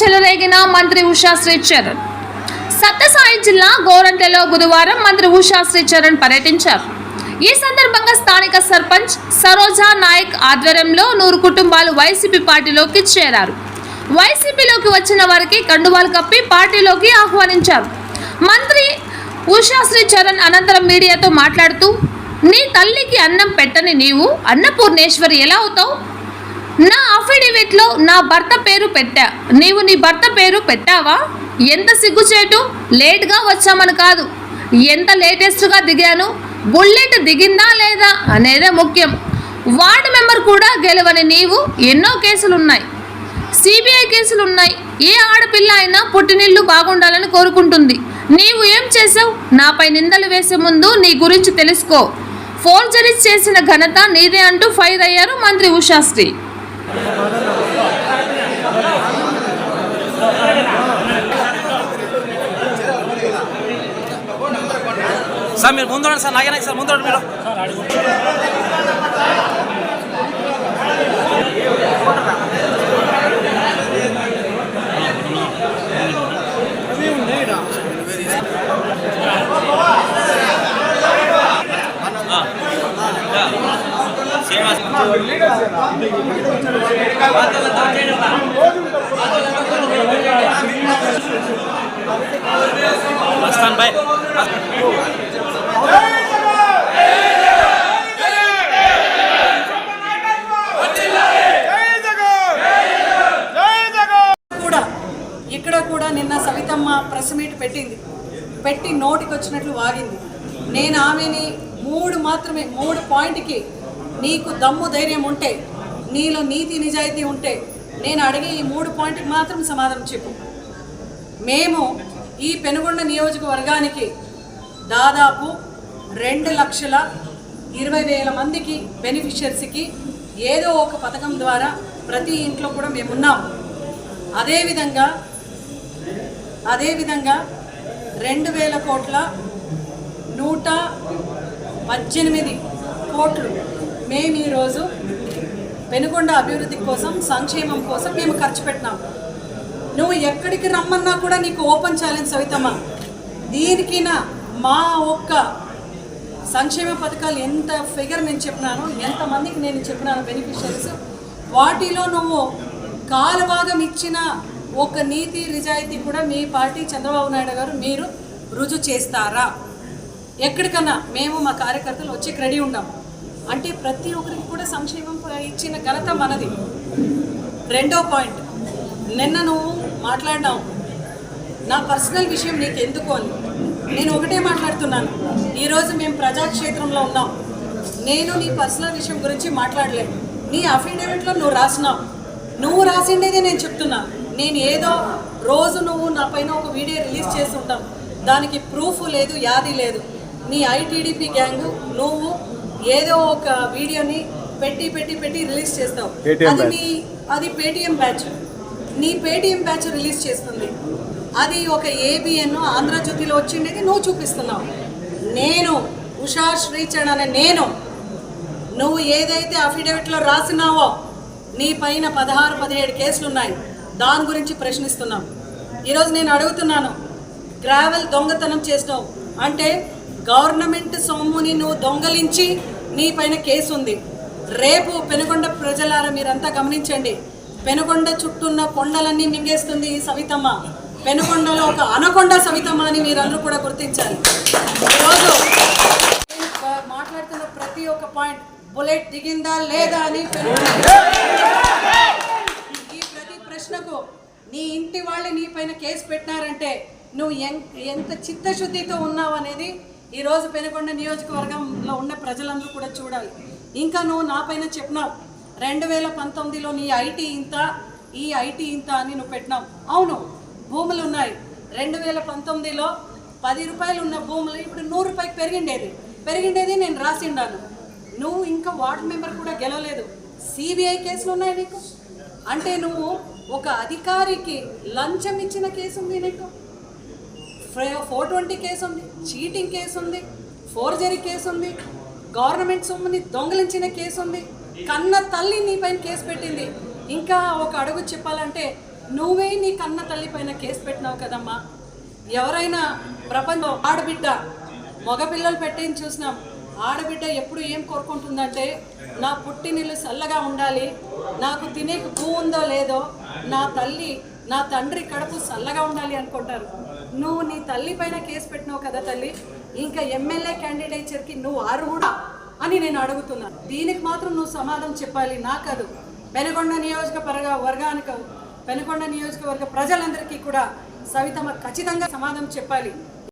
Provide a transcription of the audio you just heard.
చెలరేగిన మంత్రి ఉషాశ్రీ చరణ్. సత్యసాయి జిల్లా గోరంటెలో బుధవారం మంత్రి ఉషాశ్రీ చరణ్ పర్యటించారు. ఈ సందర్భంగా స్థానిక సర్పంచ్ సరోజా నాయక్ ఆధ్వర్యంలో నూరు కుటుంబాలు వైసీపీ పార్టీలోకి చేరారు. వైసీపీలోకి వచ్చిన వారికి కండువాలు కప్పి పార్టీలోకి ఆహ్వానించారు. మంత్రి ఉషాశ్రీ చరణ్ అనంతరం మీడియాతో మాట్లాడుతూ నీ తల్లికి అన్నం పెట్టని నీవు అన్నపూర్ణేశ్వరి ఎలా అవుతావు? నా అఫిడవిట్లో నా భర్త పేరు పెట్టా. నీవు నీ భర్త పేరు పెట్టావా? ఎంత సిగ్గుచేటు? లేట్గా వచ్చామని కాదు. ఎంత లేటెస్ట్గా దిగాను? బుల్లెట్ దిగిందా లేదా అనేదే ముఖ్యం. వార్డు మెంబర్ కూడా గెలవని నీవు ఎన్నో కేసులున్నాయి. సిబిఐ కేసులు ఉన్నాయి ఏ ఆడపిల్ల అయినా పుట్టినిల్లు బాగుండాలని కోరుకుంటుంది. నీవు ఏం చేసావు నాపై నిందలు వేసే ముందు నీ గురించి తెలుసుకో. ఫోర్జరీస్ చేసిన ఘనత నీదే అంటూ ఫైర్ అయ్యారు మంత్రి ఉషాశ్రీ. సార్ మీరు ముందు సార్ నాగేనా సార్ ముందు మీరు మస్తాన్ బాయ్ ఇక్కడ కూడా నిన్న సవితమ్మ ప్రెస్ మీట్ పెట్టింది. పెట్టి నోటికి వచ్చినట్లు వాగింది. నేను ఆమెని మూడు మాత్రమే మూడు పాయింట్కి నీకు దమ్ము ధైర్యం ఉంటే నీలో నీతి నిజాయితీ ఉంటే నేను అడిగే ఈ మూడు పాయింట్కి మాత్రం సమాధానం చెప్పు. మేము ఈ పెనుగొండ నియోజకవర్గానికి దాదాపు రెండు లక్షల ఇరవై వేల మందికి బెనిఫిషియర్స్కి ఏదో ఒక పథకం ద్వారా ప్రతి ఇంట్లో కూడా మేమున్నాం అదేవిధంగా అదేవిధంగా రెండు వేల కోట్ల నూట పద్దెనిమిది కోట్లు మేము ఈరోజు పెనుకొండ అభివృద్ధి కోసం సంక్షేమం కోసం మేము ఖర్చు పెట్టినాం. నువ్వు ఎక్కడికి రమ్మన్నా కూడా నీకు ఓపెన్ ఛాలెంజ్ సవితమ్మ దీనికినా మా ఒక్క సంక్షేమ పథకాలు ఎంత ఫిగర్ నేను చెప్పినాను ఎంతమందికి నేను చెప్పినాను బెనిఫిషరీస్ వాటిలో నువ్వు కాలభాగం ఇచ్చిన ఒక నీతి నిజాయితీ కూడా మీ పార్టీ చంద్రబాబు నాయుడు గారు మీరు రుజువు చేస్తారా? ఎక్కడికన్నా మేము మా కార్యకర్తలు వచ్చి రెడీ ఉంటాం అంటే ప్రతి ఒక్కరికి కూడా సంక్షేమం ఇచ్చిన ఘనత మనది. రెండో పాయింట్ నిన్న నువ్వు మాట్లాడినావు నా పర్సనల్ విషయం నీకు ఎందుకు అని. నేను ఒకటే మాట్లాడుతున్నాను. ఈరోజు మేము ప్రజాక్షేత్రంలో ఉన్నాం. నేను నీ పర్సనల్ విషయం గురించి మాట్లాడలేదు. నీ అఫిడవిట్లో నువ్వు రాసినావు నువ్వు రాసిండేదే నేను చెప్తున్నా. నేను ఏదో రోజు నువ్వు నా పైన ఒక వీడియో రిలీజ్ చేస్తుంటాం దానికి ప్రూఫ్ లేదు యాది లేదు. నీ ఐటీడీపీ గ్యాంగ్ నువ్వు ఏదో ఒక వీడియోని పెట్టి పెట్టి పెట్టి రిలీజ్ చేస్తావు. అది నీ అది పేటిఎం బ్యాచ్. నీ పేటిఎం బ్యాచ్ రిలీజ్ చేస్తుంది. అది ఒక ఏబిఎన్ ఆంధ్రజ్యోతిలో వచ్చిండేది నువ్వు చూపిస్తున్నావు. నేను ఉషా శ్రీచరణ్ అనే నేను. నువ్వు ఏదైతే అఫిడవిట్లో రాసినావో నీ పైన పదహారు పదిహేడు కేసులు ఉన్నాయి దాని గురించి ప్రశ్నిస్తున్నాం. ఈరోజు నేను అడుగుతున్నాను గ్రావెల్ దొంగతనం చేసినావు. అంటే గవర్నమెంట్ సొమ్ముని నువ్వు దొంగలించి నీ పైన కేసు ఉంది రేపు పెనుగొండ ప్రజలారా మీరంతా గమనించండి. పెనుగొండ చుట్టూన్న కొండలన్నీ మింగేస్తుంది ఈ సవితమ్మ. పెనుకొండలో ఒక అనకొండ సవితమ్మ అని మీరందరూ కూడా గుర్తించాలి. ఈరోజు మాట్లాడుతున్న ప్రతి ఒక్క పాయింట్ బుల్లెట్ దిగిందా లేదా అని ఈ ప్రతి ప్రశ్నకు నీ ఇంటి వాళ్ళు నీ పైన కేసు పెట్టినారంటే నువ్వు ఎంత చిత్తశుద్ధితో ఉన్నావు అనేది ఈరోజు పెనుకొండ నియోజకవర్గంలో ఉన్న ప్రజలందరూ కూడా చూడాలి. ఇంకా నువ్వు నా పైన చెప్పినావు రెండు వేల పంతొమ్మిదిలో నీ ఐటీ ఇంత ఈ ఐటీ ఇంత అని నువ్వు పెట్టినావు. అవును భూములు ఉన్నాయి. రెండు వేల పంతొమ్మిదిలో పది రూపాయలు ఉన్న భూములు ఇప్పుడు నూరు రూపాయలు పెరిగిండేది. పెరిగిండేది నేను రాసిండాను. నువ్వు ఇంకా వార్డు మెంబర్ కూడా గెలవలేదు. సిబిఐ కేసులు ఉన్నాయి నీకు? అంటే నువ్వు ఒక అధికారికి లంచం ఇచ్చిన కేసు ఉంది నీకు? ఫోర్ ట్వంటీ కేసు ఉంది చీటింగ్ కేసు ఉంది ఫోర్జరీ కేసు ఉంది గవర్నమెంట్ సొమ్ముని దొంగలించిన కేసు ఉంది కన్న తల్లి నీ పైన కేసు పెట్టింది. ఇంకా ఒక అడుగు చెప్పాలంటే నువ్వే నీ కన్న తల్లి పైన కేసు పెట్టినావు కదమ్మా. ఎవరైనా ప్రపంచం ఆడబిడ్డ మగపిల్లలు పెట్టేని చూసినాం. ఆడబిడ్డ ఎప్పుడు ఏం కోరుకుంటుందంటే నా పుట్టినిల్లు చల్లగా ఉండాలి నాకు తినే భూ ఉందో లేదో నా తల్లి నా తండ్రి కడుపు చల్లగా ఉండాలి అనుకుంటారు. నువ్వు నీ తల్లి పైన కేసు పెట్టినావు కదా తల్లి ఇంకా ఎమ్మెల్యే క్యాండిడేచర్కి నువ్వు అర్హుడా అని నేను అడుగుతున్నాను దీనికి మాత్రం నువ్వు సమాధానం చెప్పాలి. నా కాదు పెనకొండ నియోజకవర్గ వర్గానికి పెనుకొండ నియోజకవర్గ ప్రజలందరికీ కూడా సవితమ్మ ఖచ్చితంగా సమాధానం చెప్పాలి.